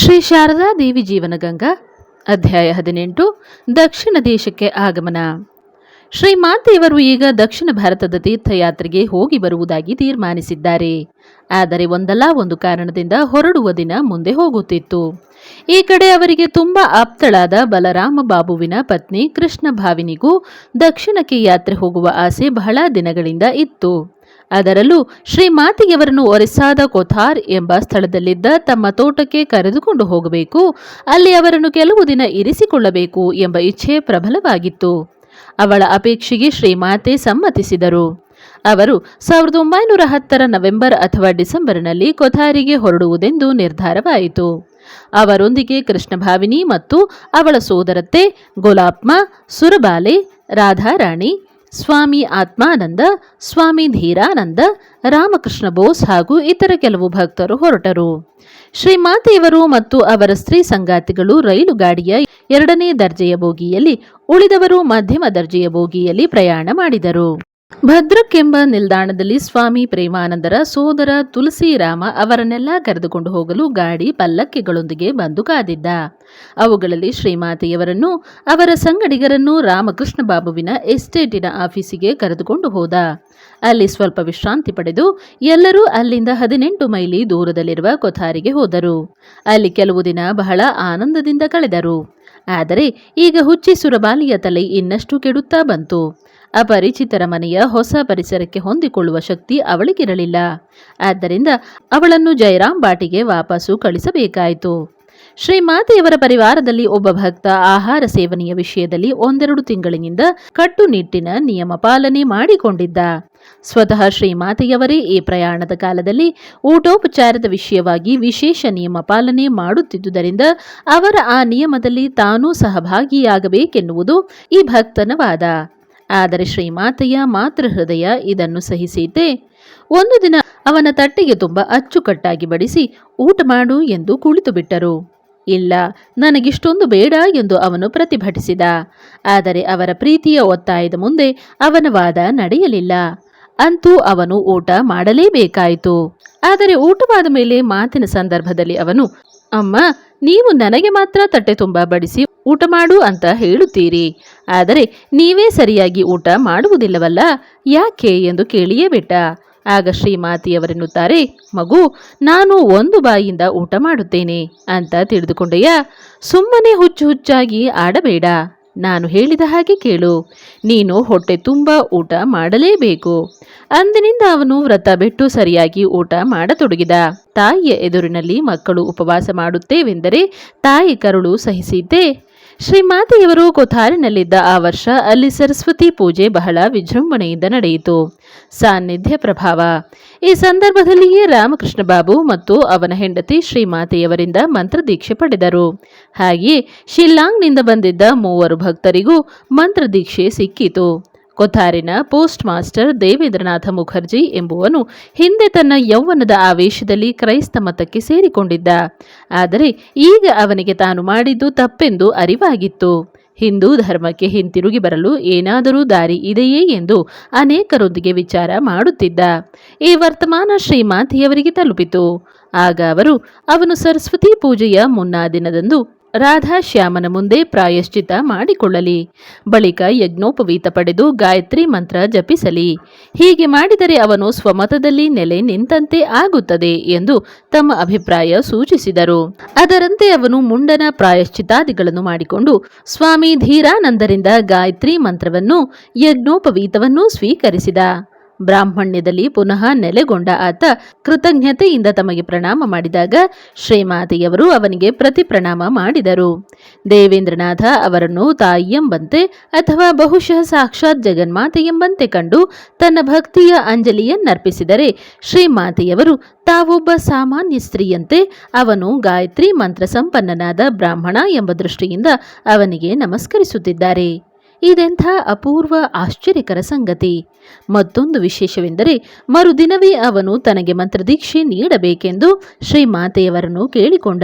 ಶ್ರೀ ಶಾರದಾ ದೇವಿ ಜೀವನಗಂಗಾ ಅಧ್ಯಾಯ ಹದಿನೆಂಟು, ದಕ್ಷಿಣ ದೇಶಕ್ಕೆ ಆಗಮನ. ಶ್ರೀ ಮಾತೆಯವರು ಈಗ ದಕ್ಷಿಣ ಭಾರತದ ತೀರ್ಥಯಾತ್ರೆಗೆ ಹೋಗಿ ಬರುವುದಾಗಿ ತೀರ್ಮಾನಿಸಿದ್ದಾರೆ. ಆದರೆ ಒಂದಲ್ಲ ಒಂದು ಕಾರಣದಿಂದ ಹೊರಡುವ ದಿನ ಮುಂದೆ ಹೋಗುತ್ತಿತ್ತು. ಈ ಕಡೆ ಅವರಿಗೆ ತುಂಬಾ ಆಪ್ತಳಾದ ಬಲರಾಮ ಬಾಬುವಿನ ಪತ್ನಿ ಕೃಷ್ಣ ಭಾವಿನಿಗೂ ದಕ್ಷಿಣಕ್ಕೆ ಯಾತ್ರೆ ಹೋಗುವ ಆಸೆ ಬಹಳ ದಿನಗಳಿಂದ ಇತ್ತು. ಅದರಲ್ಲೂ ಶ್ರೀ ಮಾತೆಯವರನ್ನು ಒರಿಸ್ಸಾದ ಕೊಥಾರ್ ಎಂಬ ಸ್ಥಳದಲ್ಲಿದ್ದ ತಮ್ಮ ತೋಟಕ್ಕೆ ಕರೆದುಕೊಂಡು ಹೋಗಬೇಕು. ಅಲ್ಲಿ ಅವರನ್ನು ಕೆಲವು ದಿನ ಇರಿಸಿಕೊಳ್ಳಬೇಕು ಎಂಬ ಇಚ್ಛೆ ಪ್ರಬಲವಾಗಿತ್ತು. ಅವಳ ಅಪೇಕ್ಷೆಗೆ ಶ್ರೀಮಾತೆ ಸಮ್ಮತಿಸಿದರು. ಅವರು ಸಾವಿರದ ಒಂಬೈನೂರ ಹತ್ತರ ನವೆಂಬರ್ ಅಥವಾ ಡಿಸೆಂಬರ್ನಲ್ಲಿ ಕೊಥಾರಿಗೆ ಹೊರಡುವುದೆಂದು ನಿರ್ಧಾರವಾಯಿತು. ಅವರೊಂದಿಗೆ ಕೃಷ್ಣಭಾವಿನಿ ಮತ್ತು ಅವಳ ಸೋದರತ್ತೆ ಗೋಲಾಪ್ಮ, ಸುರಬಾಲೆ, ರಾಧಾರಾಣಿ ಸ್ವಾಮಿ ಆತ್ಮಾನಂದ, ಸ್ವಾಮಿ ಧೀರಾನಂದ, ರಾಮಕೃಷ್ಣ ಬೋಸ್ ಹಾಗೂ ಇತರ ಕೆಲವು ಭಕ್ತರು ಹೊರಟರು. ಶ್ರೀಮಾತೆಯವರು ಮತ್ತು ಅವರ ಸ್ತ್ರೀ ಸಂಗಾತಿಗಳು ರೈಲು ಗಾಡಿಯ ಎರಡನೇ ದರ್ಜೆಯ ಬೋಗಿಯಲ್ಲಿ ಉಳಿದವರು ಮಧ್ಯಮ ದರ್ಜೆಯ ಬೋಗಿಯಲ್ಲಿ ಪ್ರಯಾಣ ಮಾಡಿದರು. ಭದ್ರಕ್ ಎಂಬ ನಿಲ್ದಾಣದಲ್ಲಿ ಸ್ವಾಮಿ ಪ್ರೇಮಾನಂದರ ಸೋದರ ತುಳಸಿರಾಮ ಅವರನ್ನೆಲ್ಲ ಕರೆದುಕೊಂಡು ಹೋಗಲು ಗಾಡಿ ಪಲ್ಲಕ್ಕಿಗಳೊಂದಿಗೆ ಬಂದು ಕಾದಿದ್ದ. ಅವುಗಳಲ್ಲಿ ಶ್ರೀಮಾತೆಯವರನ್ನು, ಅವರ ಸಂಗಡಿಗರನ್ನು ರಾಮಕೃಷ್ಣ ಬಾಬುವಿನ ಎಸ್ಟೇಟಿನ ಆಫೀಸಿಗೆ ಕರೆದುಕೊಂಡು ಹೋದ. ಅಲ್ಲಿ ಸ್ವಲ್ಪ ವಿಶ್ರಾಂತಿ ಪಡೆದು ಎಲ್ಲರೂ ಅಲ್ಲಿಂದ ಹದಿನೆಂಟು ಮೈಲಿ ದೂರದಲ್ಲಿರುವ ಕೊಥಾರಿಗೆ ಹೋದರು. ಅಲ್ಲಿ ಕೆಲವು ದಿನ ಬಹಳ ಆನಂದದಿಂದ ಕಳೆದರು. ಆದರೆ ಈಗ ಹುಚ್ಚಿ ಸುರಬಾಲಿಯ ತಲೆ ಇನ್ನಷ್ಟು ಕೆಡುತ್ತಾ ಬಂತು. ಅಪರಿಚಿತರ ಮನೆಯ ಹೊಸ ಪರಿಸರಕ್ಕೆ ಹೊಂದಿಕೊಳ್ಳುವ ಶಕ್ತಿ ಅವಳಿಗಿರಲಿಲ್ಲ. ಆದ್ದರಿಂದ ಅವಳನ್ನು ಜಯರಾಮ್ ಬಾಟಿಗೆ ವಾಪಸ್ಸು ಕಳಿಸಬೇಕಾಯಿತು. ಶ್ರೀಮಾತೆಯವರ ಪರಿವಾರದಲ್ಲಿ ಒಬ್ಬ ಭಕ್ತ ಆಹಾರ ಸೇವನೆಯ ವಿಷಯದಲ್ಲಿ ಒಂದೆರಡು ತಿಂಗಳಿನಿಂದ ಕಟ್ಟುನಿಟ್ಟಿನ ನಿಯಮ ಪಾಲನೆ ಮಾಡಿಕೊಂಡಿದ್ದ. ಸ್ವತಃ ಶ್ರೀಮಾತೆಯವರೇ ಈ ಪ್ರಯಾಣದ ಕಾಲದಲ್ಲಿ ಊಟೋಪಚಾರದ ವಿಷಯವಾಗಿ ವಿಶೇಷ ನಿಯಮ ಪಾಲನೆ ಮಾಡುತ್ತಿದ್ದುದರಿಂದ ಅವರ ಆ ನಿಯಮದಲ್ಲಿ ತಾನೂ ಸಹಭಾಗಿಯಾಗಬೇಕೆನ್ನುವುದು ಈ ಭಕ್ತನ ವಾದ. ಆದರೆ ಶ್ರೀಮಾತೆಯ ಮಾತೃ ಹೃದಯ ಇದನ್ನು ಸಹಿಸಿದ್ದೇ. ಒಂದು ದಿನ ಅವನ ತಟ್ಟೆಗೆ ತುಂಬ ಅಚ್ಚುಕಟ್ಟಾಗಿ ಬಡಿಸಿ ಊಟ ಮಾಡು ಎಂದು ಕುಳಿತು ಬಿಟ್ಟರು. ಇಲ್ಲ, ನನಗಿಷ್ಟೊಂದು ಬೇಡ ಎಂದು ಅವನು ಪ್ರತಿಭಟಿಸಿದ. ಆದರೆ ಅವರ ಪ್ರೀತಿಯ ಒತ್ತಾಯದ ಮುಂದೆ ಅವನ ವಾದ ನಡೆಯಲಿಲ್ಲ. ಅಂತೂ ಅವನು ಊಟ ಮಾಡಲೇಬೇಕಾಯಿತು. ಆದರೆ ಊಟವಾದ ಮೇಲೆ ಮಾತಿನ ಸಂದರ್ಭದಲ್ಲಿ ಅವನು, ಅಮ್ಮ, ನೀವು ನನಗೆ ಮಾತ್ರ ತಟ್ಟೆ ತುಂಬ ಬಡಿಸಿ ಊಟ ಮಾಡು ಅಂತ ಹೇಳುತ್ತೀರಿ. ಆದರೆ ನೀವೇ ಸರಿಯಾಗಿ ಊಟ ಮಾಡುವುದಿಲ್ಲವಲ್ಲ? ಯಾಕೆ ಎಂದು ಕೇಳಿಯೇ ಬಿಟ್ಟ ಆಗ ಶ್ರೀಮಾತಿಯವರೆನ್ನುತ್ತಾರೆ ಮಗು, ನಾನು ಒಂದು ಬಾಯಿಂದ ಊಟ ಮಾಡುತ್ತೇನೆ ಅಂತ ತಿಳಿದುಕೊಂಡೆಯಾ ಸುಮ್ಮನೆ ಹುಚ್ಚು ಹುಚ್ಚಾಗಿ ಆಡಬೇಡ. ನಾನು ಹೇಳಿದ ಹಾಗೆ ಕೇಳು. ನೀನು ಹೊಟ್ಟೆ ತುಂಬ ಊಟ ಮಾಡಲೇಬೇಕು. ಅಂದಿನಿಂದ ಅವನು ವ್ರತ ಬಿಟ್ಟು ಸರಿಯಾಗಿ ಊಟ ಮಾಡತೊಡಗಿದ. ತಾಯಿಯ ಎದುರಿನಲ್ಲಿ ಮಕ್ಕಳು ಉಪವಾಸ ಮಾಡುತ್ತೇವೆಂದರೆ ತಾಯಿ ಕರುಳು ಸಹಿಸಿದ್ದೇ ಶ್ರೀಮಾತೆಯವರು ಕೊಥಾರಿನಲ್ಲಿದ್ದ ಆ ವರ್ಷ ಅಲ್ಲಿ ಸರಸ್ವತಿ ಪೂಜೆ ಬಹಳ ವಿಜೃಂಭಣೆಯಿಂದ ನಡೆಯಿತು. ಸಾನ್ನಿಧ್ಯ ಪ್ರಭಾವ. ಈ ಸಂದರ್ಭದಲ್ಲಿಯೇ ರಾಮಕೃಷ್ಣ ಬಾಬು ಮತ್ತು ಅವನ ಹೆಂಡತಿ ಶ್ರೀಮಾತೆಯವರಿಂದ ಮಂತ್ರದೀಕ್ಷೆ ಪಡೆದರು. ಹಾಗೆಯೇ ಶಿಲ್ಲಾಂಗ್ನಿಂದ ಬಂದಿದ್ದ ಮೂವರು ಭಕ್ತರಿಗೂ ಮಂತ್ರದೀಕ್ಷೆ ಸಿಕ್ಕಿತು. ಕೊಥಾರಿನ ಪೋಸ್ಟ್ ಮಾಸ್ಟರ್ ದೇವೇಂದ್ರನಾಥ ಮುಖರ್ಜಿ ಎಂಬುವನು ಹಿಂದೆ ತನ್ನ ಯೌವನದ ಆವೇಶದಲ್ಲಿ ಕ್ರೈಸ್ತ ಮತಕ್ಕೆ ಸೇರಿಕೊಂಡಿದ್ದ. ಆದರೆ ಈಗ ಅವನಿಗೆ ತಾನು ಮಾಡಿದ್ದು ತಪ್ಪೆಂದು ಅರಿವಾಗಿತ್ತು. ಹಿಂದೂ ಧರ್ಮಕ್ಕೆ ಹಿಂತಿರುಗಿ ಬರಲು ಏನಾದರೂ ದಾರಿ ಇದೆಯೇ ಎಂದು ಅನೇಕರೊಂದಿಗೆ ವಿಚಾರ ಮಾಡುತ್ತಿದ್ದ. ಈ ವರ್ತಮಾನ ಶ್ರೀಮಾತಿಯವರಿಗೆ ತಲುಪಿತು. ಆಗ ಅವರು, ಅವನು ಸರಸ್ವತಿ ಪೂಜೆಯ ಮುನ್ನಾ ದಿನದಂದು ರಾಧಾಶ್ಯಾಮನ ಮುಂದೆ ಪ್ರಾಯಶ್ಚಿತ ಮಾಡಿಕೊಳ್ಳಲಿ. ಬಳಿಕ ಯಜ್ಞೋಪವೀತ ಪಡೆದು ಗಾಯತ್ರಿ ಮಂತ್ರ ಜಪಿಸಲಿ. ಹೀಗೆ ಮಾಡಿದರೆ ಅವನು ಸ್ವಮತದಲ್ಲಿ ನೆಲೆ ನಿಂತಂತೆ ಆಗುತ್ತದೆ ಎಂದು ತಮ್ಮ ಅಭಿಪ್ರಾಯ ಸೂಚಿಸಿದರು. ಅದರಂತೆ ಅವನು ಮುಂಡನ ಪ್ರಾಯಶ್ಚಿತಾದಿಗಳನ್ನು ಮಾಡಿಕೊಂಡು ಸ್ವಾಮಿ ಧೀರಾನಂದರಿಂದ ಗಾಯತ್ರಿ ಮಂತ್ರವನ್ನು ಯಜ್ಞೋಪವೀತವನ್ನೂ ಸ್ವೀಕರಿಸಿದ. ಬ್ರಾಹ್ಮಣ್ಯದಲ್ಲಿ ಪುನಃ ನೆಲೆಗೊಂಡ ಆತ ಕೃತಜ್ಞತೆಯಿಂದ ತಮಗೆ ಪ್ರಣಾಮ ಮಾಡಿದಾಗ ಶ್ರೀಮಾತೆಯವರು ಅವನಿಗೆ ಪ್ರತಿ ಪ್ರಣಾಮ ಮಾಡಿದರು. ದೇವೇಂದ್ರನಾಥ ಅವರನ್ನು ತಾಯಿಯೆಂಬಂತೆ ಅಥವಾ ಬಹುಶಃ ಸಾಕ್ಷಾತ್ ಜಗನ್ಮಾತೆ ಎಂಬಂತೆ ಕಂಡು ತನ್ನ ಭಕ್ತಿಯ ಅಂಜಲಿಯನ್ನರ್ಪಿಸಿದರೆ ಶ್ರೀಮಾತೆಯವರು ತಾವೊಬ್ಬ ಸಾಮಾನ್ಯ ಸ್ತ್ರೀಯಂತೆ ಅವನು ಗಾಯತ್ರಿ ಮಂತ್ರ ಸಂಪನ್ನನಾದ ಬ್ರಾಹ್ಮಣ ಎಂಬ ದೃಷ್ಟಿಯಿಂದ ಅವನಿಗೆ ನಮಸ್ಕರಿಸುತ್ತಿದ್ದಾರೆ. ಇದೆಂಥ ಅಪೂರ್ವ ಆಶ್ಚರ್ಯಕರ ಸಂಗತಿ. ಮತ್ತೊಂದು ವಿಶೇಷವೆಂದರೆ, ಮರುದಿನವೇ ಅವನು ತನಗೆ ಮಂತ್ರದೀಕ್ಷೆ ನೀಡಬೇಕೆಂದು ಶ್ರೀಮಾತೆಯವರನ್ನು ಕೇಳಿಕೊಂಡ.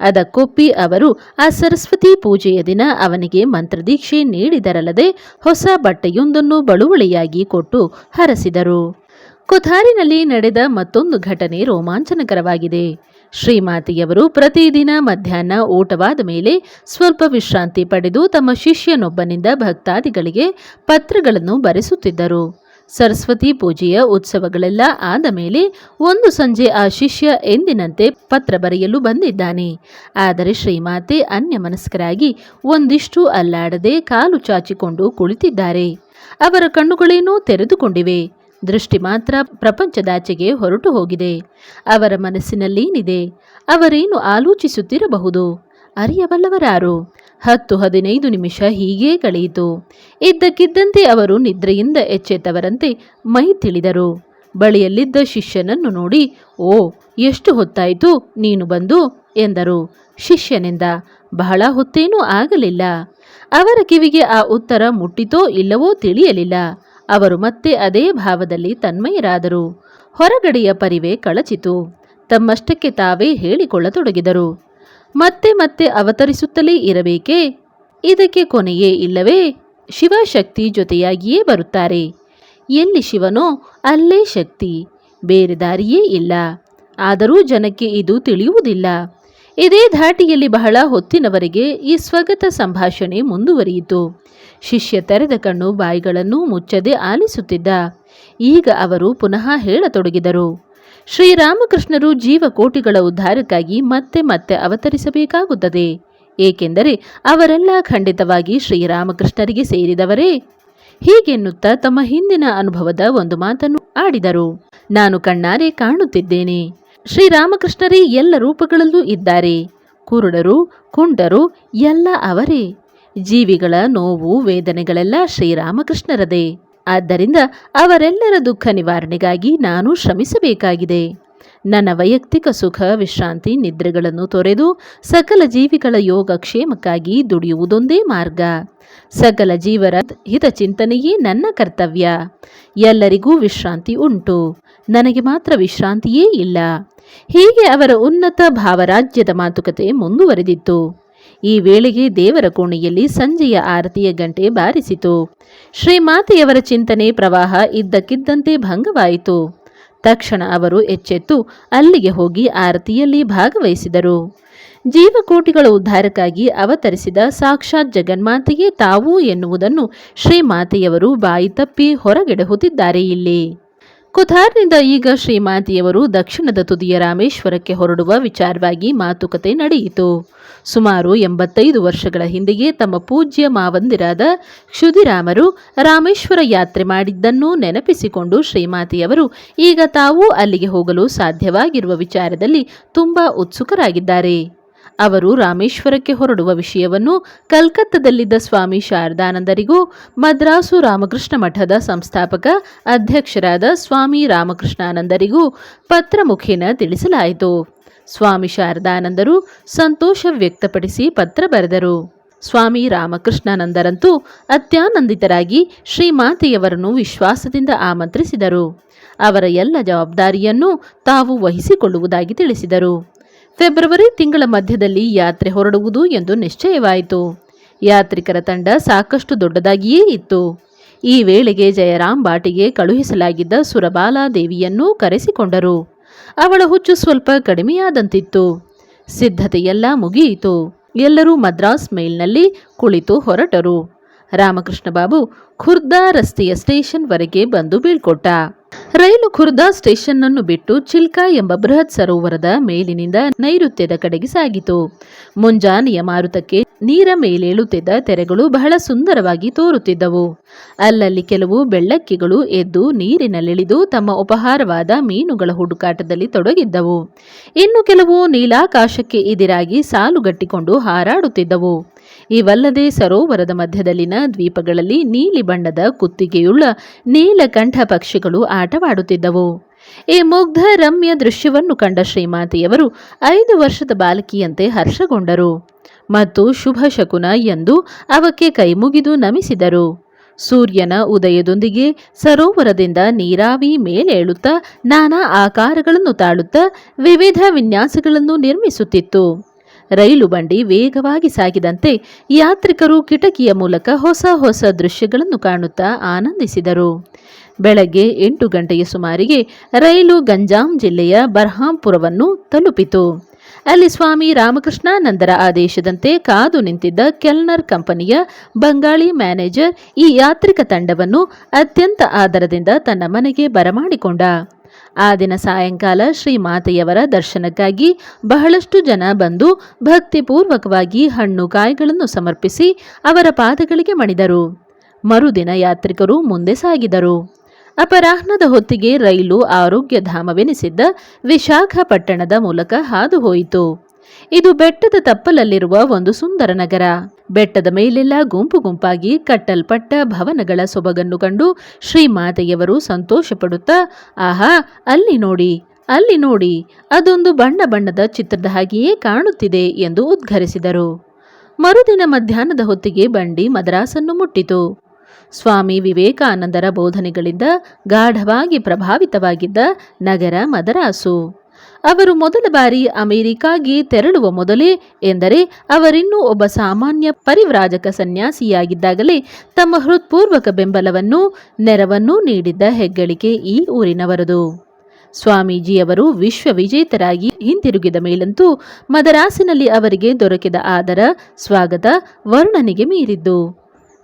ಅದಕ್ಕೊಪ್ಪಿ ಅವರು ಆ ಸರಸ್ವತಿ ಪೂಜೆಯ ದಿನ ಅವನಿಗೆ ಮಂತ್ರದೀಕ್ಷೆ ನೀಡಿದರಲ್ಲದೆ ಹೊಸ ಬಟ್ಟೆಯೊಂದನ್ನು ಬಳುವಳಿಯಾಗಿ ಕೊಟ್ಟು ಹರಸಿದರು. ಕೊಥಾರಿನಲ್ಲಿ ನಡೆದ ಮತ್ತೊಂದು ಘಟನೆ ರೋಮಾಂಚನಕರವಾಗಿದೆ. ಶ್ರೀಮಾತೆಯವರು ಪ್ರತಿದಿನ ಮಧ್ಯಾಹ್ನ ಊಟವಾದ ಮೇಲೆ ಸ್ವಲ್ಪ ವಿಶ್ರಾಂತಿ ಪಡೆದು ತಮ್ಮ ಶಿಷ್ಯನೊಬ್ಬನಿಂದ ಭಕ್ತಾದಿಗಳಿಗೆ ಪತ್ರಗಳನ್ನು ಬರೆಸುತ್ತಿದ್ದರು. ಸರಸ್ವತಿ ಪೂಜೆಯ ಉತ್ಸವಗಳೆಲ್ಲ ಆದ ಮೇಲೆ ಒಂದು ಸಂಜೆ ಆ ಶಿಷ್ಯ ಎಂದಿನಂತೆ ಪತ್ರ ಬರೆಯಲು ಬಂದಿದ್ದಾನೆ. ಆದರೆ ಶ್ರೀಮಾತೆ ಅನ್ಯಮನಸ್ಕರಾಗಿ ಒಂದಿಷ್ಟು ಅಲ್ಲಾಡದೆ ಕಾಲು ಚಾಚಿಕೊಂಡು ಕುಳಿತಿದ್ದಾರೆ. ಅವರ ಕಣ್ಣುಗಳೇನೋ ತೆರೆದುಕೊಂಡಿವೆ. ದೃಷ್ಟಿ ಮಾತ್ರ ಪ್ರಪಂಚದಾಚೆಗೆ ಹೊರಟು ಹೋಗಿದೆ. ಅವರ ಮನಸ್ಸಿನಲ್ಲೇನಿದೆ ಅವರೇನು ಆಲೋಚಿಸುತ್ತಿರಬಹುದು? ಅರಿಯಬಲ್ಲವರಾರು. ಹತ್ತು ಹದಿನೈದು ನಿಮಿಷ ಹೀಗೇ ಕಳೆಯಿತು. ಇದ್ದಕ್ಕಿದ್ದಂತೆ ಅವರು ನಿದ್ರೆಯಿಂದ ಎಚ್ಚೆತ್ತವರಂತೆ ಮೈ ತಿಳಿದರು. ಬಳಿಯಲ್ಲಿದ್ದ ಶಿಷ್ಯನನ್ನು ನೋಡಿ, ಓ, ಎಷ್ಟು ಹೊತ್ತಾಯಿತು? ನೀನು ಬಂದು? ಎಂದರು. ಶಿಷ್ಯನಿಂದ? ಬಹಳ ಹೊತ್ತೇನೂ ಆಗಲಿಲ್ಲ. ಅವರ ಕಿವಿಗೆ ಆ ಉತ್ತರ ಮುಟ್ಟಿತೋ ಇಲ್ಲವೋ ತಿಳಿಯಲಿಲ್ಲ. ಅವರು ಮತ್ತೆ ಅದೇ ಭಾವದಲ್ಲಿ ತನ್ಮಯರಾದರು. ಹೊರಗಡೆಯ ಪರಿವೆ ಕಳಚಿತು. ತಮ್ಮಷ್ಟಕ್ಕೆ ತಾವೇ ಹೇಳಿಕೊಳ್ಳತೊಡಗಿದರು. ಮತ್ತೆ ಮತ್ತೆ ಅವತರಿಸುತ್ತಲೇ ಇರಬೇಕೇ? ಇದಕ್ಕೆ ಕೊನೆಯೇ ಇಲ್ಲವೇ? ಶಿವಶಕ್ತಿ ಜೊತೆಯಾಗಿಯೇ ಬರುತ್ತಾರೆ. ಎಲ್ಲಿ ಶಿವನೋ ಅಲ್ಲೇ ಶಕ್ತಿ. ಬೇರೆ ದಾರಿಯೇ ಇಲ್ಲ. ಆದರೂ ಜನಕ್ಕೆ ಇದು ತಿಳಿಯುವುದಿಲ್ಲ. ಇದೇ ಧಾಟಿಯಲ್ಲಿ ಬಹಳ ಹೊತ್ತಿನವರೆಗೆ ಈ ಸ್ವಗತ ಸಂಭಾಷಣೆ ಮುಂದುವರಿಯಿತು. ಶಿಷ್ಯ ತೆರೆದ ಕಣ್ಣು ಬಾಯಿಗಳನ್ನು ಮುಚ್ಚದೆ ಆಲಿಸುತ್ತಿದ್ದ. ಈಗ ಅವರು ಪುನಃ ಹೇಳತೊಡಗಿದರು. ಶ್ರೀರಾಮಕೃಷ್ಣರು ಜೀವಕೋಟಿಗಳ ಉದ್ಧಾರಕ್ಕಾಗಿ ಮತ್ತೆ ಮತ್ತೆ ಅವತರಿಸಬೇಕಾಗುತ್ತದೆ. ಏಕೆಂದರೆ ಅವರೆಲ್ಲ ಖಂಡಿತವಾಗಿ ಶ್ರೀರಾಮಕೃಷ್ಣರಿಗೆ ಸೇರಿದವರೇ. ಹೀಗೆನ್ನುತ್ತಾ ತಮ್ಮ ಹಿಂದಿನ ಅನುಭವದ ಒಂದು ಮಾತನ್ನು ಆಡಿದರು. ನಾನು ಕಣ್ಣಾರೆ ಕಾಣುತ್ತಿದ್ದೇನೆ. ಶ್ರೀರಾಮಕೃಷ್ಣರೇ ಎಲ್ಲ ರೂಪಗಳಲ್ಲೂ ಇದ್ದಾರೆ. ಕುರುಡರು ಕುಂಡರು ಎಲ್ಲ ಅವರೇ. ಜೀವಿಗಳ ನೋವು, ವೇದನೆಗಳೆಲ್ಲ ಶ್ರೀರಾಮಕೃಷ್ಣರದೇ. ಆದ್ದರಿಂದ ಅವರೆಲ್ಲರ ದುಃಖ ನಿವಾರಣೆಗಾಗಿ ನಾನು ಶ್ರಮಿಸಬೇಕಾಗಿದೆ. ನನ್ನ ವೈಯಕ್ತಿಕ ಸುಖ, ವಿಶ್ರಾಂತಿ, ನಿದ್ರೆಗಳನ್ನು ತೊರೆದು ಸಕಲ ಜೀವಿಗಳ ಯೋಗಕ್ಷೇಮಕ್ಕಾಗಿ ದುಡಿಯುವುದೊಂದೇ ಮಾರ್ಗ. ಸಕಲ ಜೀವರ ಹಿತಚಿಂತನೆಯೇ ನನ್ನ ಕರ್ತವ್ಯ. ಎಲ್ಲರಿಗೂ ವಿಶ್ರಾಂತಿ ಉಂಟು. ನನಗೆ ಮಾತ್ರ ವಿಶ್ರಾಂತಿಯೇ ಇಲ್ಲ. ಹೀಗೆ ಅವರ ಉನ್ನತ ಭಾವರಾಜ್ಯದ ಮಾತುಕತೆ ಮುಂದುವರೆದಿತ್ತು. ಈ ವೇಳೆಗೆ ದೇವರ ಕೋಣೆಯಲ್ಲಿ ಸಂಜೆಯ ಆರತಿಯ ಗಂಟೆ ಬಾರಿಸಿತು. ಶ್ರೀಮಾತೆಯವರ ಚಿಂತನೆ ಪ್ರವಾಹ ಇದ್ದಕ್ಕಿದ್ದಂತೆ ಭಂಗವಾಯಿತು. ತಕ್ಷಣ ಅವರು ಎಚ್ಚೆತ್ತು ಅಲ್ಲಿಗೆ ಹೋಗಿ ಆರತಿಯಲ್ಲಿ ಭಾಗವಹಿಸಿದರು. ಜೀವಕೋಟಿಗಳ ಉದ್ಧಾರಕ್ಕಾಗಿ ಅವತರಿಸಿದ ಸಾಕ್ಷಾತ್ ಜಗನ್ಮಾತೆಯೇ ತಾವು ಎನ್ನುವುದನ್ನು ಶ್ರೀಮಾತೆಯವರು ಬಾಯಿ ತಪ್ಪಿ ಹೊರಗೆಡಹುತ್ತಿದ್ದಾರೆ ಇಲ್ಲಿ. ಕುಥಾರ್ನಿಂದ ಈಗ ಶ್ರೀಮಾತಿಯವರು ದಕ್ಷಿಣದ ತುದಿಯ ರಾಮೇಶ್ವರಕ್ಕೆ ಹೊರಡುವ ವಿಚಾರವಾಗಿ ಮಾತುಕತೆ ನಡೆಯಿತು. ಸುಮಾರು ಎಂಬತ್ತೈದು ವರ್ಷಗಳ ಹಿಂದೆಯೇ ತಮ್ಮ ಪೂಜ್ಯ ಮಾವಂದಿರಾದ ಕ್ಷುದಿರಾಮರು ರಾಮೇಶ್ವರ ಯಾತ್ರೆ ಮಾಡಿದ್ದನ್ನು ನೆನಪಿಸಿಕೊಂಡು ಶ್ರೀಮಾತಿಯವರು ಈಗ ತಾವೂ ಅಲ್ಲಿಗೆ ಹೋಗಲು ಸಾಧ್ಯವಾಗಿರುವ ವಿಚಾರದಲ್ಲಿ ತುಂಬಾ ಉತ್ಸುಕರಾಗಿದ್ದಾರೆ. ಅವರು ರಾಮೇಶ್ವರಕ್ಕೆ ಹೊರಡುವ ವಿಷಯವನ್ನು ಕಲ್ಕತ್ತಾದಲ್ಲಿದ್ದ ಸ್ವಾಮಿ ಶಾರದಾನಂದರಿಗೂ, ಮದ್ರಾಸು ರಾಮಕೃಷ್ಣ ಮಠದ ಸಂಸ್ಥಾಪಕ ಅಧ್ಯಕ್ಷರಾದ ಸ್ವಾಮಿ ರಾಮಕೃಷ್ಣಾನಂದರಿಗೂ ಪತ್ರ ಮುಖೇನ ತಿಳಿಸಲಾಯಿತು. ಸ್ವಾಮಿ ಶಾರದಾನಂದರು ಸಂತೋಷ ವ್ಯಕ್ತಪಡಿಸಿ ಪತ್ರ ಬರೆದರು. ಸ್ವಾಮಿ ರಾಮಕೃಷ್ಣಾನಂದರಂತೂ ಅತ್ಯಾನಂದಿತರಾಗಿ ಶ್ರೀಮಾತೆಯವರನ್ನು ವಿಶ್ವಾಸದಿಂದ ಆಮಂತ್ರಿಸಿದರು. ಅವರ ಎಲ್ಲ ಜವಾಬ್ದಾರಿಯನ್ನು ತಾವು ವಹಿಸಿಕೊಳ್ಳುವುದಾಗಿ ತಿಳಿಸಿದರು. ಫೆಬ್ರವರಿ ತಿಂಗಳ ಮಧ್ಯದಲ್ಲಿ ಯಾತ್ರೆ ಹೊರಡುವುದು ಎಂದು ನಿಶ್ಚಯವಾಯಿತು. ಯಾತ್ರಿಕರ ತಂಡ ಸಾಕಷ್ಟು ದೊಡ್ಡದಾಗಿಯೇ ಇತ್ತು. ಈ ವೇಳೆಗೆ ಜಯರಾಮ್ ಬಾಟಿಗೆ ಕಳುಹಿಸಲಾಗಿದ್ದ ಸುರಬಾಲಾ ದೇವಿಯನ್ನೂ ಕರೆಸಿಕೊಂಡರು. ಅವಳ ಹುಚ್ಚು ಸ್ವಲ್ಪ ಕಡಿಮೆಯಾದಂತಿತ್ತು. ಸಿದ್ಧತೆಯೆಲ್ಲ ಮುಗಿಯಿತು. ಎಲ್ಲರೂ ಮದ್ರಾಸ್ ಮೇಲ್ನಲ್ಲಿ ಕುಳಿತು ಹೊರಟರು. ರಾಮಕೃಷ್ಣ ಬಾಬು ಖುರ್ದಾ ರಸ್ತೆಯ ಸ್ಟೇಷನ್ವರೆಗೆ ಬಂದು ಬೀಳ್ಕೊಟ್ಟ. ರೈಲು ಖುರ್ದಾ ಸ್ಟೇಷನ್ ಅನ್ನು ಬಿಟ್ಟು ಚಿಲ್ಕಾ ಎಂಬ ಬೃಹತ್ ಸರೋವರದ ಮೇಲಿನಿಂದ ನೈಋತ್ಯದ ಕಡೆಗೆ ಸಾಗಿತು. ಮುಂಜಾನೆಯ ಮಾರುತಕ್ಕೆ ನೀರ ಮೇಲೇಳುತ್ತಿದ್ದ ತೆರೆಗಳು ಬಹಳ ಸುಂದರವಾಗಿ ತೋರುತ್ತಿದ್ದವು. ಅಲ್ಲಲ್ಲಿ ಕೆಲವು ಬೆಳ್ಳಕ್ಕಿಗಳು ಎದ್ದು ನೀರಿನಲ್ಲಿಳಿದು ತಮ್ಮ ಉಪಹಾರವಾದ ಮೀನುಗಳ ಹುಡುಕಾಟದಲ್ಲಿ ತೊಡಗಿದ್ದವು. ಇನ್ನು ಕೆಲವು ನೀಲಾಕಾಶಕ್ಕೆ ಎದಿರಾಗಿ ಸಾಲುಗಟ್ಟಿಕೊಂಡು ಹಾರಾಡುತ್ತಿದ್ದವು. ಇವಲ್ಲದೆ ಸರೋವರದ ಮಧ್ಯದಲ್ಲಿನ ದ್ವೀಪಗಳಲ್ಲಿ ನೀಲಿ ಬಣ್ಣದ ಕುತ್ತಿಗೆಯುಳ್ಳ ನೀಲಕಂಠ ಪಕ್ಷಿಗಳು ಆಟವಾಡುತ್ತಿದ್ದವು. ಈ ಮುಗ್ಧ ರಮ್ಯ ದೃಶ್ಯವನ್ನು ಕಂಡ ಶ್ರೀಮಾತೆಯವರು ಐದು ವರ್ಷದ ಬಾಲಕಿಯಂತೆ ಹರ್ಷಗೊಂಡರು. ಮತ್ತು ಶುಭ ಶಕುನ ಎಂದು ಅವಕ್ಕೆ ಕೈಮುಗಿದು ನಮಿಸಿದರು. ಸೂರ್ಯನ ಉದಯದೊಂದಿಗೆ ಸರೋವರದಿಂದ ನೀರಾವಿ ಮೇಲೇಳುತ್ತಾ ನಾನಾ ಆಕಾರಗಳನ್ನು ತಾಳುತ್ತಾ ವಿವಿಧ ವಿನ್ಯಾಸಗಳನ್ನು ನಿರ್ಮಿಸುತ್ತಿತ್ತು. ರೈಲು ಬಂಡಿ ವೇಗವಾಗಿ ಸಾಗಿದಂತೆ ಯಾತ್ರಿಕರು ಕಿಟಕಿಯ ಮೂಲಕ ಹೊಸ ಹೊಸ ದೃಶ್ಯಗಳನ್ನು ಕಾಣುತ್ತಾ ಆನಂದಿಸಿದರು. ಬೆಳಗ್ಗೆ ಎಂಟು ಗಂಟೆಯ ಸುಮಾರಿಗೆ ರೈಲು ಗಂಜಾಂ ಜಿಲ್ಲೆಯ ಬರ್ಹಾಂಪುರವನ್ನು ತಲುಪಿತು. ಅಲ್ಲಿ ಸ್ವಾಮಿ ರಾಮಕೃಷ್ಣಾನಂದರ ಆದೇಶದಂತೆ ಕಾದು ನಿಂತಿದ್ದ ಕೆಲ್ನರ್ ಕಂಪನಿಯ ಬಂಗಾಳಿ ಮ್ಯಾನೇಜರ್ ಈ ಯಾತ್ರಿಕ ತಂಡವನ್ನು ಅತ್ಯಂತ ಆದರದಿಂದ ತನ್ನ ಮನೆಗೆ ಬರಮಾಡಿಕೊಂಡ. ಆ ದಿನ ಸಾಯಂಕಾಲ ಶ್ರೀ ಮಾತೆಯವರ ದರ್ಶನಕ್ಕಾಗಿ ಬಹಳಷ್ಟು ಜನ ಬಂದು ಭಕ್ತಿಪೂರ್ವಕವಾಗಿ ಹಣ್ಣು ಕಾಯಿಗಳನ್ನು ಸಮರ್ಪಿಸಿ ಅವರ ಪಾದಗಳಿಗೆ ಮಣಿದರು. ಮರುದಿನ ಯಾತ್ರಿಕರು ಮುಂದೆ ಸಾಗಿದರು. ಅಪರಾಹ್ನದ ಹೊತ್ತಿಗೆ ರೈಲು ಆರೋಗ್ಯಧಾಮವೆನಿಸಿದ್ದ ವಿಶಾಖಪಟ್ಟಣದ ಮೂಲಕ ಹಾದು ಹೋಯಿತು. ಇದು ಬೆಟ್ಟದ ತಪ್ಪಲಲ್ಲಿರುವ ಒಂದು ಸುಂದರ ನಗರ. ಬೆಟ್ಟದ ಮೇಲೆಲ್ಲ ಗುಂಪು ಗುಂಪಾಗಿ ಕಟ್ಟಲ್ಪಟ್ಟ ಭವನಗಳ ಸೊಬಗನ್ನು ಕಂಡು ಶ್ರೀಮಾತೆಯವರು ಸಂತೋಷಪಡುತ್ತಾ, ಆಹಾ, ಅಲ್ಲಿ ನೋಡಿ ಅಲ್ಲಿ ನೋಡಿ, ಅದೊಂದು ಬಣ್ಣ ಬಣ್ಣದ ಚಿತ್ರದ ಹಾಗೆಯೇ ಕಾಣುತ್ತಿದೆ ಎಂದು ಉದ್ಘರಿಸಿದರು. ಮರುದಿನ ಮಧ್ಯಾಹ್ನದ ಹೊತ್ತಿಗೆ ಬಂಡಿ ಮದ್ರಾಸನ್ನು ಮುಟ್ಟಿತು. ಸ್ವಾಮಿ ವಿವೇಕಾನಂದರ ಬೋಧನೆಗಳಿಂದ ಗಾಢವಾಗಿ ಪ್ರಭಾವಿತವಾಗಿದ್ದ ನಗರ ಮದರಾಸು. ಅವರು ಮೊದಲ ಬಾರಿ ಅಮೆರಿಕಾಗೆ ತೆರಳುವ ಮೊದಲೇ ಎಂದರೆ ಅವರಿನ್ನೂ ಒಬ್ಬ ಸಾಮಾನ್ಯ ಪರಿವ್ರಾಜಕ ಸನ್ಯಾಸಿಯಾಗಿದ್ದಾಗಲೇ ತಮ್ಮ ಹೃತ್ಪೂರ್ವಕ ಬೆಂಬಲವನ್ನು ನೆರವನ್ನು ನೀಡಿದ್ದ ಹೆಗ್ಗಳಿಕೆ ಈ ಊರಿನವರದು. ಸ್ವಾಮೀಜಿಯವರು ವಿಶ್ವವಿಜೇತರಾಗಿ ಹಿಂತಿರುಗಿದ ಮೇಲಂತೂ ಮದರಾಸಿನಲ್ಲಿ ಅವರಿಗೆ ದೊರಕಿದ ಆದರ, ಸ್ವಾಗತ, ವರ್ಣನೆಗೆ ಮೀರಿದ್ದು.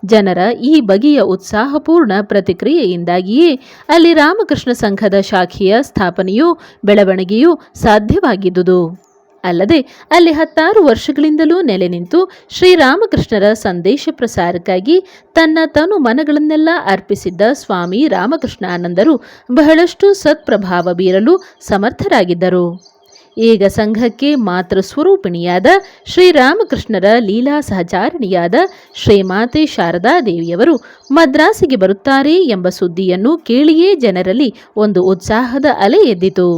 ಜನರ ಈ ಬಗೆಯ ಉತ್ಸಾಹಪೂರ್ಣ ಪ್ರತಿಕ್ರಿಯೆಯಿಂದಾಗಿಯೇ ಅಲ್ಲಿ ರಾಮಕೃಷ್ಣ ಸಂಘದ ಶಾಖೆಯ ಸ್ಥಾಪನೆಯೂ ಬೆಳವಣಿಗೆಯೂ ಸಾಧ್ಯವಾಗಿದ್ದುದು ಅಲ್ಲದೆ ಅಲ್ಲಿ ಹತ್ತಾರು ವರ್ಷಗಳಿಂದಲೂ ನೆಲೆ ನಿಂತು ಶ್ರೀರಾಮಕೃಷ್ಣರ ಸಂದೇಶ ಪ್ರಸಾರಕ್ಕಾಗಿ ತನ್ನ ತನು ಮನಗಳನ್ನೆಲ್ಲ ಅರ್ಪಿಸಿದ್ದ ಸ್ವಾಮಿ ರಾಮಕೃಷ್ಣಾನಂದರು ಬಹಳಷ್ಟು ಸತ್ಪ್ರಭಾವ ಬೀರಲು ಸಮರ್ಥರಾಗಿದ್ದರು. ಈಗ ಸಂಘಕ್ಕೆ ಮಾತೃ ಸ್ವರೂಪಿಣಿಯಾದ ಶ್ರೀರಾಮಕೃಷ್ಣರ ಲೀಲಾ ಸಹಚಾರಿಣಿಯಾದ ಶ್ರೀಮಾತೆ ಶಾರದಾ ದೇವಿಯವರು ಮದ್ರಾಸಿಗೆ ಬರುತ್ತಾರೆ ಎಂಬ ಸುದ್ದಿಯನ್ನು ಕೇಳಿಯೇ ಜನರಲ್ಲಿ ಒಂದು ಉತ್ಸಾಹದ ಅಲೆ ಎದ್ದಿತು.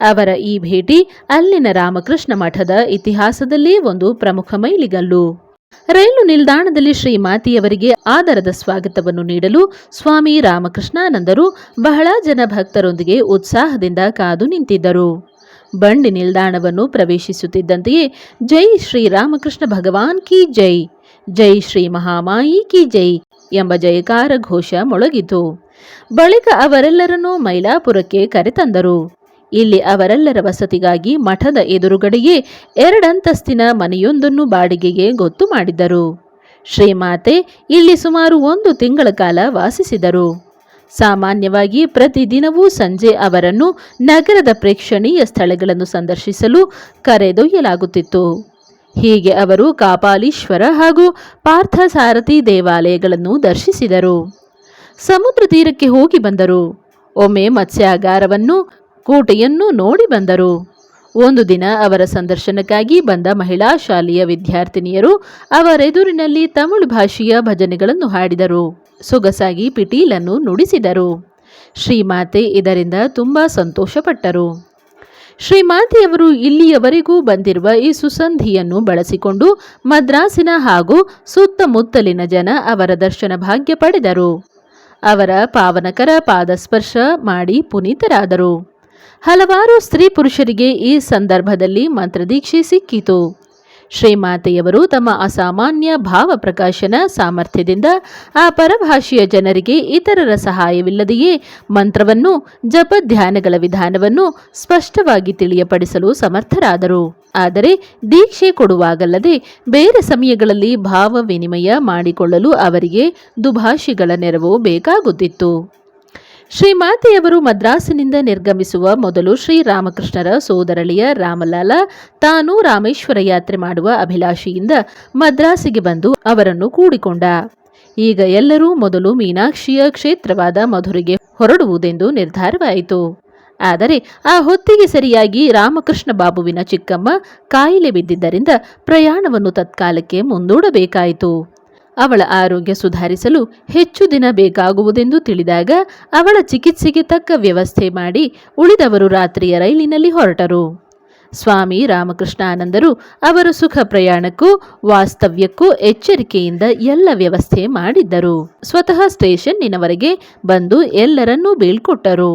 ಅವರ ಈ ಭೇಟಿ ಅಲ್ಲಿನ ರಾಮಕೃಷ್ಣ ಮಠದ ಇತಿಹಾಸದಲ್ಲೇ ಒಂದು ಪ್ರಮುಖ ಮೈಲಿಗಲ್ಲು. ರೈಲು ನಿಲ್ದಾಣದಲ್ಲಿ ಶ್ರೀಮಾತೆಯವರಿಗೆ ಆದರದ ಸ್ವಾಗತವನ್ನು ನೀಡಲು ಸ್ವಾಮಿ ರಾಮಕೃಷ್ಣಾನಂದರು ಬಹಳ ಜನ ಭಕ್ತರೊಂದಿಗೆ ಉತ್ಸಾಹದಿಂದ ಕಾದು ನಿಂತಿದ್ದರು. ಬಂಡಿ ನಿಲ್ದಾಣವನ್ನು ಪ್ರವೇಶಿಸುತ್ತಿದ್ದಂತೆಯೇ ಜೈ ಶ್ರೀ ರಾಮಕೃಷ್ಣ ಭಗವಾನ್ ಕಿ ಜೈ. ಜೈ ಶ್ರೀ ಮಹಾಮಾಯಿ ಕಿ ಜೈ ಎಂಬ ಜಯಕಾರ ಘೋಷ ಮೊಳಗಿತು. ಬಳಿಕ ಅವರೆಲ್ಲರನ್ನೂ ಮೈಲಾಪುರಕ್ಕೆ ಕರೆತಂದರು. ಇಲ್ಲಿ ಅವರೆಲ್ಲರ ವಸತಿಗಾಗಿ ಮಠದ ಎದುರುಗಡೆಯೇ ಎರಡಂತಸ್ತಿನ ಮನೆಯೊಂದನ್ನು ಬಾಡಿಗೆಗೆ ಗೊತ್ತು ಮಾಡಿದ್ದರು. ಶ್ರೀಮಾತೆ ಇಲ್ಲಿ ಸುಮಾರು ಒಂದು ತಿಂಗಳ ಕಾಲ ವಾಸಿಸಿದರು. ಸಾಮಾನ್ಯವಾಗಿ ಪ್ರತಿದಿನವೂ ಸಂಜೆ ಅವರನ್ನು ನಗರದ ಪ್ರೇಕ್ಷಣೀಯ ಸ್ಥಳಗಳನ್ನು ಸಂದರ್ಶಿಸಲು ಕರೆದೊಯ್ಯಲಾಗುತ್ತಿತ್ತು. ಹೀಗೆ ಅವರು ಕಾಪಾಲೀಶ್ವರ ಹಾಗೂ ಪಾರ್ಥಸಾರಥಿ ದೇವಾಲಯಗಳನ್ನು ದರ್ಶಿಸಿದರು. ಸಮುದ್ರ ತೀರಕ್ಕೆ ಹೋಗಿ ಬಂದರು. ಒಮ್ಮೆ ಮತ್ಸ್ಯಾಗಾರವನ್ನು, ಕೋಟೆಯನ್ನು ನೋಡಿ ಬಂದರು. ಒಂದು ದಿನ ಅವರ ಸಂದರ್ಶನಕ್ಕಾಗಿ ಬಂದ ಮಹಿಳಾ ಶಾಲೆಯ ವಿದ್ಯಾರ್ಥಿನಿಯರು ಅವರೆದುರಿನಲ್ಲಿ ತಮಿಳು ಭಾಷೆಯ ಭಜನೆಗಳನ್ನು ಹಾಡಿದರು. ಸೊಗಸಾಗಿ ಪಿಟೀಲನ್ನು ನುಡಿಸಿದರು. ಶ್ರೀಮಾತೆ ಇದರಿಂದ ತುಂಬ ಸಂತೋಷಪಟ್ಟರು. ಶ್ರೀಮಾತೆಯವರು ಇಲ್ಲಿಯವರೆಗೂ ಬಂದಿರುವ ಈ ಸುಸಂಧಿಯನ್ನು ಬಳಸಿಕೊಂಡು ಮದ್ರಾಸಿನ ಹಾಗೂ ಸುತ್ತಮುತ್ತಲಿನ ಜನ ಅವರ ದರ್ಶನ ಭಾಗ್ಯ ಪಡೆದರು. ಅವರ ಪಾವನಕರ ಪಾದಸ್ಪರ್ಶ ಮಾಡಿ ಪುನೀತರಾದರು. ಹಲವಾರು ಸ್ತ್ರೀ ಪುರುಷರಿಗೆ ಈ ಸಂದರ್ಭದಲ್ಲಿ ಮಂತ್ರದೀಕ್ಷೆ ಸಿಕ್ಕಿತು. ಶ್ರೀಮಾತೆಯವರು ತಮ್ಮ ಅಸಾಮಾನ್ಯ ಭಾವ ಪ್ರಕಾಶನ ಸಾಮರ್ಥ್ಯದಿಂದ ಆ ಪರಭಾಷೆಯ ಜನರಿಗೆ ಇತರರ ಸಹಾಯವಿಲ್ಲದೆಯೇ ಮಂತ್ರವನ್ನು, ಜಪ ಧ್ಯಾನಗಳ ವಿಧಾನವನ್ನು ಸ್ಪಷ್ಟವಾಗಿ ತಿಳಿಯಪಡಿಸಲು ಸಮರ್ಥರಾದರು. ಆದರೆ ದೀಕ್ಷೆ ಕೊಡುವಾಗಲ್ಲದೆ ಬೇರೆ ಸಮಯಗಳಲ್ಲಿ ಭಾವ ವಿನಿಮಯ ಮಾಡಿಕೊಳ್ಳಲು ಅವರಿಗೆ ದುಭಾಷಿಗಳ ನೆರವು ಬೇಕಾಗುತ್ತಿತ್ತು. ಶ್ರೀಮಾತೆಯವರು ಮದ್ರಾಸಿನಿಂದ ನಿರ್ಗಮಿಸುವ ಮೊದಲು ಶ್ರೀರಾಮಕೃಷ್ಣರ ಸೋದರಳಿಯ ರಾಮಲಾಲ, ತಾನು ರಾಮೇಶ್ವರ ಯಾತ್ರೆ ಮಾಡುವ ಅಭಿಲಾಷೆಯಿಂದ ಮದ್ರಾಸಿಗೆ ಬಂದು ಅವರನ್ನು ಕೂಡಿಕೊಂಡ. ಈಗ ಎಲ್ಲರೂ ಮೊದಲು ಮೀನಾಕ್ಷಿಯ ಕ್ಷೇತ್ರವಾದ ಮಧುರಿಗೆ ಹೊರಡುವುದೆಂದು ನಿರ್ಧಾರವಾಯಿತು. ಆದರೆ ಆ ಹೊತ್ತಿಗೆ ಸರಿಯಾಗಿ ರಾಮಕೃಷ್ಣ ಬಾಬುವಿನ ಚಿಕ್ಕಮ್ಮ ಕಾಯಿಲೆ ಬಿದ್ದಿದ್ದರಿಂದ ಪ್ರಯಾಣವನ್ನು ತತ್ಕಾಲಕ್ಕೆ ಮುಂದೂಡಬೇಕಾಯಿತು. ಅವಳ ಆರೋಗ್ಯ ಸುಧಾರಿಸಲು ಹೆಚ್ಚು ದಿನ ಬೇಕಾಗುವುದೆಂದು ತಿಳಿದಾಗ ಅವಳ ಚಿಕಿತ್ಸೆಗೆ ತಕ್ಕ ವ್ಯವಸ್ಥೆ ಮಾಡಿ ಉಳಿದವರು ರಾತ್ರಿಯ ರೈಲಿನಲ್ಲಿ ಹೊರಟರು. ಸ್ವಾಮಿ ರಾಮಕೃಷ್ಣಾನಂದರು ಅವರ ಸುಖ ಪ್ರಯಾಣಕ್ಕೂ ವಾಸ್ತವ್ಯಕ್ಕೂ ಎಚ್ಚರಿಕೆಯಿಂದ ಎಲ್ಲ ವ್ಯವಸ್ಥೆ ಮಾಡಿದ್ದರು. ಸ್ವತಃ ಸ್ಟೇಷನ್ನಿನವರೆಗೆ ಬಂದು ಎಲ್ಲರನ್ನೂ ಬೀಳ್ಕೊಟ್ಟರು.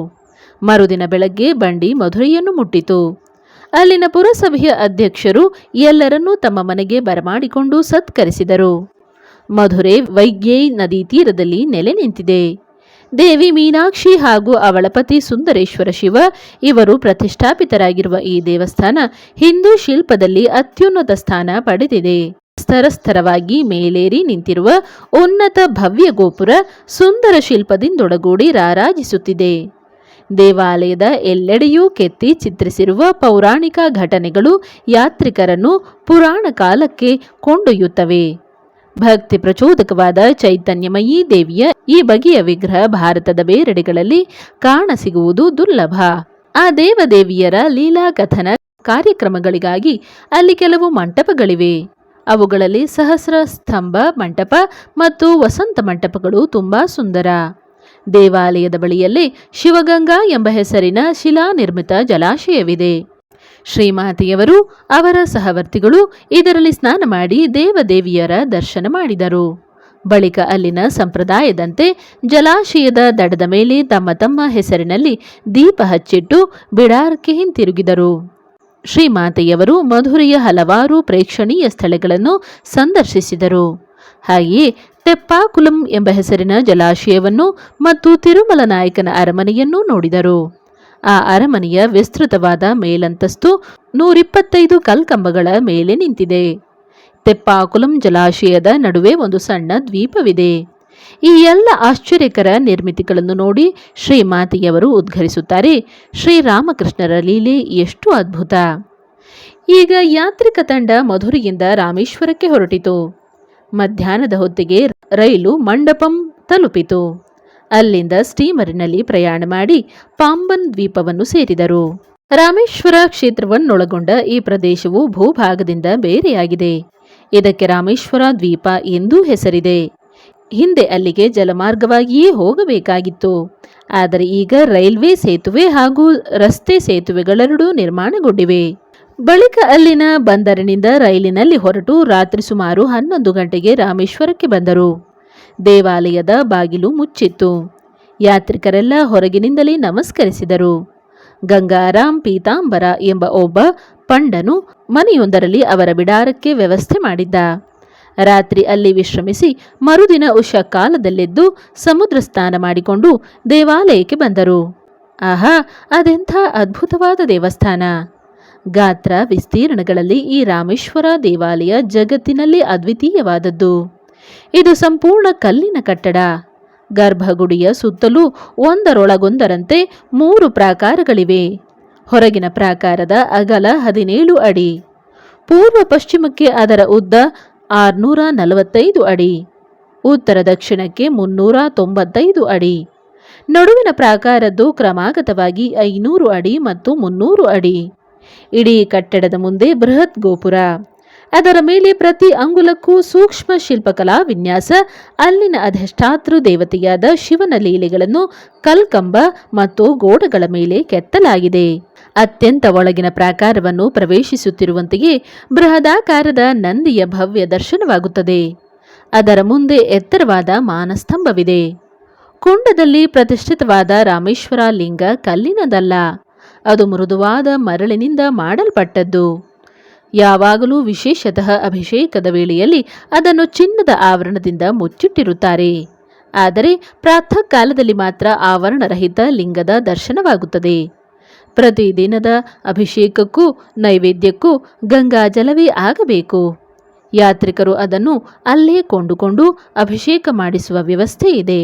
ಮರುದಿನ ಬೆಳಗ್ಗೆ ಬಂಡಿ ಮಧುರೆಯನ್ನು ಮುಟ್ಟಿತು. ಅಲ್ಲಿನ ಪುರಸಭೆಯ ಅಧ್ಯಕ್ಷರು ಎಲ್ಲರನ್ನೂ ತಮ್ಮ ಮನೆಗೆ ಬರಮಾಡಿಕೊಂಡು ಸತ್ಕರಿಸಿದರು. ಮಧುರೆ ವೈಗ್ಯೈ ನದಿ ತೀರದಲ್ಲಿ ನೆಲೆ ನಿಂತಿದೆ. ದೇವಿ ಮೀನಾಕ್ಷಿ ಹಾಗೂ ಅವಳ ಪತಿ ಸುಂದರೇಶ್ವರ ಶಿವ ಇವರು ಪ್ರತಿಷ್ಠಾಪಿತರಾಗಿರುವ ಈ ದೇವಸ್ಥಾನ ಹಿಂದೂ ಶಿಲ್ಪದಲ್ಲಿ ಅತ್ಯುನ್ನತ ಸ್ಥಾನ ಪಡೆದಿದೆ. ಸ್ತರಸ್ತರವಾಗಿ ಮೇಲೇರಿ ನಿಂತಿರುವ ಉನ್ನತ ಭವ್ಯ ಗೋಪುರ ಸುಂದರ ಶಿಲ್ಪದಿಂದೊಡಗೂಡಿ ರಾರಾಜಿಸುತ್ತಿದೆ. ದೇವಾಲಯದ ಎಲ್ಲೆಡೆಯೂ ಕೆತ್ತಿ ಚಿತ್ರಿಸಿರುವ ಪೌರಾಣಿಕ ಘಟನೆಗಳು ಯಾತ್ರಿಕರನ್ನು ಪುರಾಣ ಕಾಲಕ್ಕೆ ಕೊಂಡೊಯ್ಯುತ್ತವೆ. ಭಕ್ತಿ ಪ್ರಚೋದಕವಾದ ಚೈತನ್ಯಮಯೀ ದೇವಿಯ ಈ ಬಗೆಯ ವಿಗ್ರಹ ಭಾರತದ ಬೇರೆಡೆಗಳಲ್ಲಿ ಕಾಣಸಿಗುವುದು ದುರ್ಲಭ. ಆ ದೇವದೇವಿಯರ ಲೀಲಾ ಕಥನ ಕಾರ್ಯಕ್ರಮಗಳಿಗಾಗಿ ಅಲ್ಲಿ ಕೆಲವು ಮಂಟಪಗಳಿವೆ. ಅವುಗಳಲ್ಲಿ ಸಹಸ್ರ ಸ್ತಂಭ ಮಂಟಪ ಮತ್ತು ವಸಂತ ಮಂಟಪಗಳು ತುಂಬಾ ಸುಂದರ. ದೇವಾಲಯದ ಬಳಿಯಲ್ಲಿ ಶಿವಗಂಗಾ ಎಂಬ ಹೆಸರಿನ ಶಿಲಾನಿರ್ಮಿತ ಜಲಾಶಯವಿದೆ. ಶ್ರೀಮಾತೆಯವರು, ಅವರ ಸಹವರ್ತಿಗಳು ಇದರಲ್ಲಿ ಸ್ನಾನ ಮಾಡಿ ದೇವದೇವಿಯರ ದರ್ಶನ ಮಾಡಿದರು. ಬಳಿಕ ಅಲ್ಲಿನ ಸಂಪ್ರದಾಯದಂತೆ ಜಲಾಶಯದ ದಡದ ಮೇಲೆ ತಮ್ಮ ತಮ್ಮ ಹೆಸರಿನಲ್ಲಿ ದೀಪ ಹಚ್ಚಿಟ್ಟು ಬಿಡಾರಕ್ಕೆ ಹಿಂತಿರುಗಿದರು. ಶ್ರೀಮಾತೆಯವರು ಮಧುರೆಯ ಹಲವಾರು ಪ್ರೇಕ್ಷಣೀಯ ಸ್ಥಳಗಳನ್ನು ಸಂದರ್ಶಿಸಿದರು. ಹಾಗೆಯೇ ತೆಪ್ಪಾಕುಲಂ ಎಂಬ ಹೆಸರಿನ ಜಲಾಶಯವನ್ನು ಮತ್ತು ತಿರುಮಲ ನಾಯಕನ ಅರಮನೆಯನ್ನೂ ನೋಡಿದರು. ಆ ಅರಮನೆಯ ವಿಸ್ತೃತವಾದ ಮೇಲಂತಸ್ತು ನೂರಿಪ್ಪತ್ತೈದು ಕಲ್ಕಂಬಗಳ ಮೇಲೆ ನಿಂತಿದೆ. ತೆಪ್ಪಾಕುಲಂ ಜಲಾಶಯದ ನಡುವೆ ಒಂದು ಸಣ್ಣ ದ್ವೀಪವಿದೆ. ಈ ಎಲ್ಲ ಆಶ್ಚರ್ಯಕರ ನಿರ್ಮಿತಿಗಳನ್ನು ನೋಡಿ ಶ್ರೀಮಾತೆಯವರು ಉದ್ಘರಿಸುತ್ತಾರೆ. ಶ್ರೀರಾಮಕೃಷ್ಣರ ಲೀಲೆ ಎಷ್ಟು ಅದ್ಭುತ! ಈಗ ಯಾತ್ರಿಕ ತಂಡ ಮಧುರಿಯಿಂದ ರಾಮೇಶ್ವರಕ್ಕೆ ಹೊರಟಿತು. ಮಧ್ಯಾಹ್ನದ ಹೊತ್ತಿಗೆ ರೈಲು ಮಂಡಪಂ ತಲುಪಿತು. ಅಲ್ಲಿಂದ ಸ್ಟೀಮರಿನಲ್ಲಿ ಪ್ರಯಾಣ ಮಾಡಿ ಪಾಂಬನ್ ದ್ವೀಪವನ್ನು ಸೇರಿದರು. ರಾಮೇಶ್ವರ ಕ್ಷೇತ್ರವನ್ನೊಳಗೊಂಡ ಈ ಪ್ರದೇಶವು ಭೂಭಾಗದಿಂದ ಬೇರೆಯಾಗಿದೆ. ಇದಕ್ಕೆ ರಾಮೇಶ್ವರ ದ್ವೀಪ ಎಂದೂ ಹೆಸರಿದೆ. ಹಿಂದೆ ಅಲ್ಲಿಗೆ ಜಲಮಾರ್ಗವಾಗಿಯೇ ಹೋಗಬೇಕಾಗಿತ್ತು. ಆದರೆ ಈಗ ರೈಲ್ವೆ ಸೇತುವೆ ಹಾಗೂ ರಸ್ತೆ ಸೇತುವೆಗಳೆರಡೂ ನಿರ್ಮಾಣಗೊಂಡಿವೆ. ಬಳಿಕ ಅಲ್ಲಿನ ಬಂದರಿನಿಂದ ರೈಲಿನಲ್ಲಿ ಹೊರಟು ರಾತ್ರಿ ಸುಮಾರು ಹನ್ನೊಂದು ಗಂಟೆಗೆ ರಾಮೇಶ್ವರಕ್ಕೆ ಬಂದರು. ದೇವಾಲಯದ ಬಾಗಿಲು ಮುಚ್ಚಿತ್ತು. ಯಾತ್ರಿಕರೆಲ್ಲ ಹೊರಗಿನಿಂದಲೇ ನಮಸ್ಕರಿಸಿದರು. ಗಂಗಾರಾಮ್ ಪೀತಾಂಬರ ಎಂಬ ಒಬ್ಬ ಪಂಡನು ಮನೆಯೊಂದರಲ್ಲಿ ಅವರ ಬಿಡಾರಕ್ಕೆ ವ್ಯವಸ್ಥೆ ಮಾಡಿದ್ದ. ರಾತ್ರಿ ಅಲ್ಲಿ ವಿಶ್ರಮಿಸಿ ಮರುದಿನ ಉಷಾ ಕಾಲದಲ್ಲೆದ್ದು ಸಮುದ್ರ ಸ್ನಾನ ಮಾಡಿಕೊಂಡು ದೇವಾಲಯಕ್ಕೆ ಬಂದರು. ಆಹಾ, ಅದೆಂಥ ಅದ್ಭುತವಾದ ದೇವಸ್ಥಾನ! ಗಾತ್ರ ವಿಸ್ತೀರ್ಣಗಳಲ್ಲಿ ಈ ರಾಮೇಶ್ವರ ದೇವಾಲಯ ಜಗತ್ತಿನಲ್ಲಿ ಅದ್ವಿತೀಯವಾದದ್ದು. ಇದು ಸಂಪೂರ್ಣ ಕಲ್ಲಿನ ಕಟ್ಟಡ. ಗರ್ಭಗುಡಿಯ ಸುತ್ತಲೂ ಒಂದರೊಳಗೊಂದರಂತೆ ಮೂರು ಪ್ರಾಕಾರಗಳಿವೆ. ಹೊರಗಿನ ಪ್ರಾಕಾರದ ಅಗಲ ಹದಿನೇಳು ಅಡಿ. ಪೂರ್ವ ಪಶ್ಚಿಮಕ್ಕೆ ಅದರ ಉದ್ದ ಆರುನೂರ ನಲವತ್ತೈದು ಅಡಿ. ಉತ್ತರ ದಕ್ಷಿಣಕ್ಕೆ ಮುನ್ನೂರ ತೊಂಬತ್ತೈದು ಅಡಿ. ನಡುವಿನ ಪ್ರಾಕಾರದ್ದು ಕ್ರಮಾಗತವಾಗಿ ಐನೂರು ಅಡಿ ಮತ್ತು ಮುನ್ನೂರು ಅಡಿ. ಇಡೀ ಕಟ್ಟಡದ ಮುಂದೆ ಬೃಹತ್ ಗೋಪುರ. ಅದರ ಮೇಲೆ ಪ್ರತಿ ಅಂಗುಲಕ್ಕೂ ಸೂಕ್ಷ್ಮ ಶಿಲ್ಪಕಲಾ ವಿನ್ಯಾಸ, ಅಲ್ಲಿನ ಅಧಿಷ್ಠಾತೃ ದೇವತೆಯಾದ ಶಿವನ ಲೀಲೆಗಳನ್ನು ಕಲ್ಕಂಬ ಮತ್ತು ಗೋಡೆಗಳ ಮೇಲೆ ಕೆತ್ತಲಾಗಿದೆ. ಅತ್ಯಂತ ಒಳಗಿನ ಪ್ರಾಕಾರವನ್ನು ಪ್ರವೇಶಿಸುತ್ತಿರುವಂತೆಯೇ ಬೃಹದಾಕಾರದ ನಂದಿಯ ಭವ್ಯ ದರ್ಶನವಾಗುತ್ತದೆ. ಅದರ ಮುಂದೆ ಎತ್ತರವಾದ ಮಾನಸ್ತಂಭವಿದೆ. ಕುಂಡದಲ್ಲಿ ಪ್ರತಿಷ್ಠಿತವಾದ ರಾಮೇಶ್ವರ ಲಿಂಗ ಕಲ್ಲಿನದಲ್ಲ. ಅದು ಮೃದುವಾದ ಮರಳಿನಿಂದ ಮಾಡಲ್ಪಟ್ಟದ್ದು. ಯಾವಾಗಲೂ ವಿಶೇಷತಃ ಅಭಿಷೇಕದ ವೇಳೆಯಲ್ಲಿ ಅದನ್ನು ಚಿನ್ನದ ಆವರಣದಿಂದ ಮುಚ್ಚಿಟ್ಟಿರುತ್ತಾರೆ. ಆದರೆ ಪ್ರಾತಃ ಕಾಲದಲ್ಲಿ ಮಾತ್ರ ಆವರಣರಹಿತ ಲಿಂಗದ ದರ್ಶನವಾಗುತ್ತದೆ. ಪ್ರತಿದಿನದ ಅಭಿಷೇಕಕ್ಕೂ, ನೈವೇದ್ಯಕ್ಕೂ ಗಂಗಾ ಜಲವೇ ಆಗಬೇಕು. ಯಾತ್ರಿಕರು ಅದನ್ನು ಅಲ್ಲೇ ಕೊಂಡುಕೊಂಡು ಅಭಿಷೇಕ ಮಾಡಿಸುವ ವ್ಯವಸ್ಥೆ ಇದೆ